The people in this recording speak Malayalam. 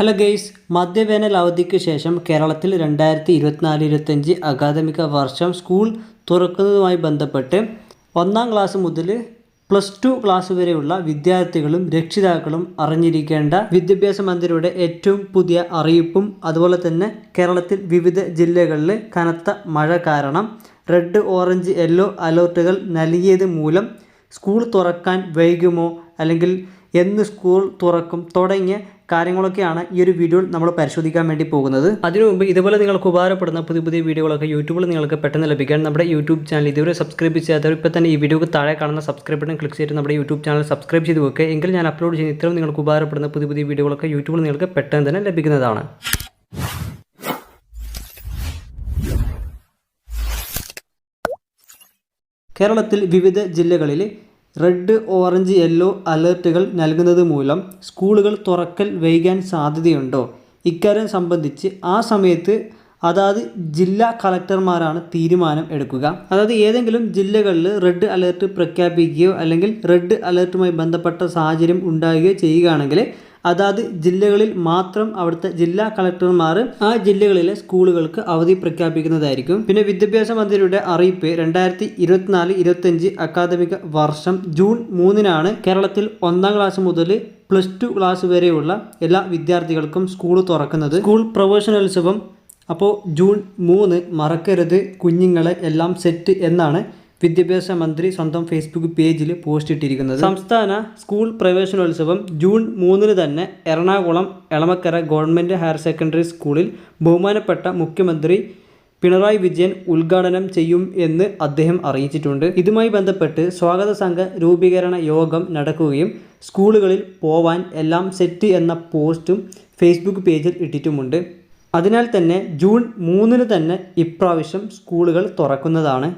ഹലോ ഗെയ്സ് മധ്യവേനൽ അവധിക്ക് ശേഷം കേരളത്തിൽ രണ്ടായിരത്തി ഇരുപത്തിനാല് ഇരുപത്തഞ്ച് അക്കാദമിക വർഷം സ്കൂൾ തുറക്കുന്നതുമായി ബന്ധപ്പെട്ട് ഒന്നാം ക്ലാസ് മുതൽ പ്ലസ് ടു ക്ലാസ് വരെയുള്ള വിദ്യാർത്ഥികളും രക്ഷിതാക്കളും അറിഞ്ഞിരിക്കേണ്ട വിദ്യാഭ്യാസ മന്ത്രിയുടെ ഏറ്റവും പുതിയ അറിയിപ്പും അതുപോലെ തന്നെ കേരളത്തിൽ വിവിധ ജില്ലകളിൽ കനത്ത മഴ കാരണം റെഡ് ഓറഞ്ച് യെല്ലോ അലേർട്ടുകൾ നൽകിയത് മൂലം സ്കൂൾ തുറക്കാൻ വൈകുമോ അല്ലെങ്കിൽ എന്ന് സ്കൂൾ തുറക്കും തുടങ്ങിയ കാര്യങ്ങളൊക്കെയാണ് ഈ ഒരു വീഡിയോയിൽ നമ്മൾ പരിശോധിക്കാൻ വേണ്ടി പോകുന്നത്. അതിനു മുമ്പ് ഇതുപോലെ നിങ്ങൾക്ക് ഉപകാരപ്പെടുന്ന പുതിയ പുതിയ വീഡിയോകളൊക്കെ യൂട്യൂബിൽ നിങ്ങൾക്ക് പെട്ടെന്ന് ലഭിക്കാൻ നമ്മുടെ യൂട്യൂബ് ചാനൽ ഇതുവരെ സബ്സ്ക്രൈബ് ചെയ്യാത്തവർ ഇപ്പോൾ തന്നെ ഈ വീഡിയോക്ക് താഴെ കാണുന്ന സബ്സ്ക്രൈബ് ബട്ടൺ ക്ലിക്ക് ചെയ്തിട്ട് നമ്മുടെ യൂട്യൂബ് ചാനൽ സബ്സ്ക്രൈബ് ചെയ്ത് വെക്കുക. എങ്കിൽ ഞാൻ അപ്ലോഡ് ചെയ്യുന്ന ഇത്രയും നിങ്ങൾക്ക് ഉപകാരപ്പെടുന്ന പുതിയ പുതിയ വീഡിയോകളൊക്കെ യൂട്യൂബിൽ നിങ്ങൾക്ക് പെട്ടെന്ന് തന്നെ ലഭിക്കുന്നതാണ്. കേരളത്തിൽ വിവിധ ജില്ലകളിൽ റെഡ് ഓറഞ്ച് യെല്ലോ അലേർട്ടുകൾ നൽകുന്നത് മൂലം സ്കൂളുകൾ തുറക്കൽ വൈകാൻ സാധ്യതയുണ്ടോ? ഇക്കാര്യം സംബന്ധിച്ച് ആ സമയത്ത് അതാത് ജില്ലാ കളക്ടർമാരാണ് തീരുമാനം എടുക്കുക. അതായത് ഏതെങ്കിലും ജില്ലകളിൽ റെഡ് അലേർട്ട് പ്രഖ്യാപിക്കുകയോ അല്ലെങ്കിൽ റെഡ് അലേർട്ടുമായി ബന്ധപ്പെട്ട സാഹചര്യം ഉണ്ടാകുകയോ ചെയ്യുകയാണെങ്കിൽ അതാത് ജില്ലകളിൽ മാത്രം അവിടുത്തെ ജില്ലാ കളക്ടർമാർ ആ ജില്ലകളിലെ സ്കൂളുകൾക്ക് അവധി പ്രഖ്യാപിക്കുന്നതായിരിക്കും. പിന്നെ വിദ്യാഭ്യാസ മന്ത്രിയുടെ അറിയിപ്പ് രണ്ടായിരത്തി ഇരുപത്തിനാല് ഇരുപത്തഞ്ച് അക്കാദമിക വർഷം ജൂൺ മൂന്നിനാണ് കേരളത്തിൽ ഒന്നാം ക്ലാസ് മുതൽ പ്ലസ് ടു ക്ലാസ് വരെയുള്ള എല്ലാ വിദ്യാർത്ഥികൾക്കും സ്കൂൾ തുറക്കുന്നത്. സ്കൂൾ പ്രവേശനോത്സവം അപ്പോൾ ജൂൺ മൂന്ന് മറക്കരുത് കുഞ്ഞുങ്ങളെ എല്ലാം സെറ്റ് എന്നാണ് വിദ്യാഭ്യാസ മന്ത്രി സ്വന്തം ഫേസ്ബുക്ക് പേജിൽ പോസ്റ്റ് ഇട്ടിരിക്കുന്നത് സംസ്ഥാന സ്കൂൾ പ്രവേശനോത്സവം ജൂൺ മൂന്നിന് തന്നെ Ernakulam Elamakkara government higher secondary സ്കൂളിൽ ബഹുമാനപ്പെട്ട മുഖ്യമന്ത്രി പിണറായി വിജയൻ ഉദ്ഘാടനം ചെയ്യും എന്ന് അദ്ദേഹം അറിയിച്ചിട്ടുണ്ട്. ഇതുമായി ബന്ധപ്പെട്ട് സ്വാഗത സംഘ രൂപീകരണ യോഗം നടക്കുകയും സ്കൂളുകളിൽ പോവാൻ എല്ലാം സെറ്റ് എന്ന പോസ്റ്റും ഫേസ്ബുക്ക് പേജിൽ ഇട്ടിട്ടുമുണ്ട്. അതിനാൽ തന്നെ ജൂൺ മൂന്നിന് തന്നെ ഇപ്രാവശ്യം സ്കൂളുകൾ തുറക്കുന്നതാണ്.